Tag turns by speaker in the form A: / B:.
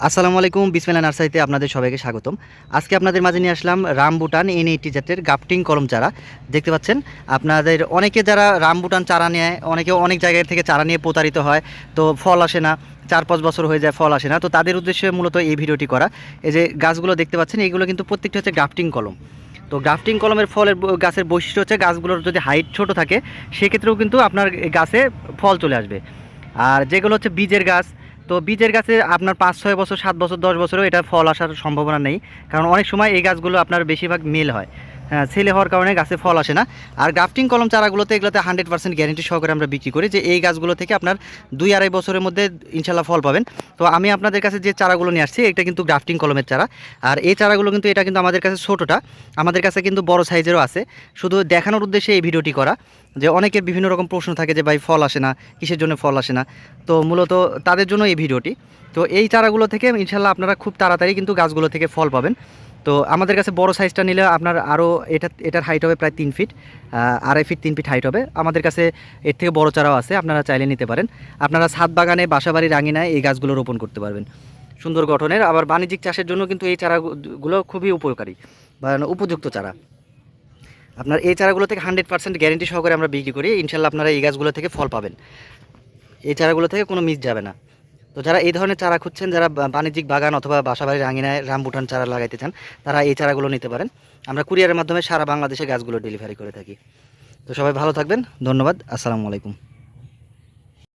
A: আসসালামু আলাইকুম বিসমেলা নার্সারিতে আপনাদের সবাইকে স্বাগতম। আজকে আপনাদের মাঝে নিয়ে আসলাম রামবুটান এন এইটি জাতের গাপটিং কলম চারা। দেখতে পাচ্ছেন, আপনাদের অনেকে যারা রামবুটান চারা নেয়, অনেকে অনেক জায়গা থেকে চারা নিয়ে প্রতারিত হয়, তো ফল আসে না, চার পাঁচ বছর হয়ে যায়, ফল আসে না। তো তাদের উদ্দেশ্যে মূলত এই ভিডিওটি করা। এই যে গাছগুলো দেখতে পাচ্ছেন এইগুলো কিন্তু প্রত্যেকটি হচ্ছে গ্রাফটিং কলম। তো গ্রাফটিং কলমের ফলের গাছের বৈশিষ্ট্য হচ্ছে গাছগুলোর যদি হাইট ছোট থাকে, সেক্ষেত্রেও কিন্তু আপনার গাছে ফল চলে আসবে। আর যেগুলো হচ্ছে বীজের গাছ তো বীজের গাছে আপনার পাঁচ, ছয় বছর, সাত বছর, দশ বছরেও এটা ফল আসার সম্ভাবনা নেই। কারণ অনেক সময় এই গাছগুলো আপনার বেশিরভাগ মেল হয়। হ্যাঁ ছেলে হওয়ার কারণে গাছে ফল আসে না। আর গ্রাফটিং কলম চারাগুলোতে এগুলোতে হান্ড্রেড পার্সেন্ট গ্যারেন্টি সহকারে আমরা বিক্রি করি যে এই গাছগুলো থেকে আপনার দুই, আড়াই বছরের মধ্যে ইনশাল্লাহ ফল পাবেন। তো আমি আপনাদের কাছে যে চারাগুলো নিয়ে আসছি, এটা কিন্তু গ্রাফটিং কলমের চারা। আর এই চারাগুলো কিন্তু, এটা কিন্তু আমাদের কাছে ছোটোটা। আমাদের কাছে কিন্তু বড় সাইজেরও আছে। শুধু দেখানোর উদ্দেশ্যে এই ভিডিওটি করা। যে অনেকের বিভিন্ন রকম প্রশ্ন থাকে যে, ভাই, ফল আসে না, কিসের জন্য ফল আসে না? তো মূলত তাদের জন্য এই ভিডিওটি। তো এই চারাগুলো থেকে ইনশাল্লাহ আপনারা খুব তাড়াতাড়ি কিন্তু গাছগুলো থেকে ফল পাবেন। তো আমাদের কাছে বড় সাইজটা নিলে আপনার আরও এটা, এটার হাইট হবে প্রায় তিন ফিট আড়াই ফিট তিন ফিট হাইট হবে। আমাদের কাছে এর থেকে বড় চারাও আছে, আপনারা চাইলে নিতে পারেন। আপনারা ছাদ বাগানে, বাসাবাড়ির আঙিনায় এই গাছগুলো রোপণ করতে পারবেন। সুন্দর গঠনের, আবার বাণিজ্যিক চাষের জন্য কিন্তু এই চারাগুলো খুবই উপকারী বা উপযুক্ত চারা। আপনার এই চারাগুলো থেকে হান্ড্রেড পার্সেন্ট গ্যারেন্টি সহকারে আমরা বিক্রি করি। ইনশাল্লাহ আপনারা এই গাছগুলো থেকে ফল পাবেন। এই চারাগুলো থেকে কোনো মিস যাবে না। তো যারা এই ধরনের চারা খুঁজছেন, যারা বাণিজ্যিক বাগান অথবা বাসাবাড়ির আঙিনায় রামবুটান চারা লাগাইতে চান, তারা এই চারাগুলো নিতে পারেন। আমরা কুরিয়ারের মাধ্যমে সারা বাংলাদেশে গাছগুলো ডেলিভারি করে থাকি। তো সবাই ভালো থাকবেন। ধন্যবাদ। আসসালামু আলাইকুম।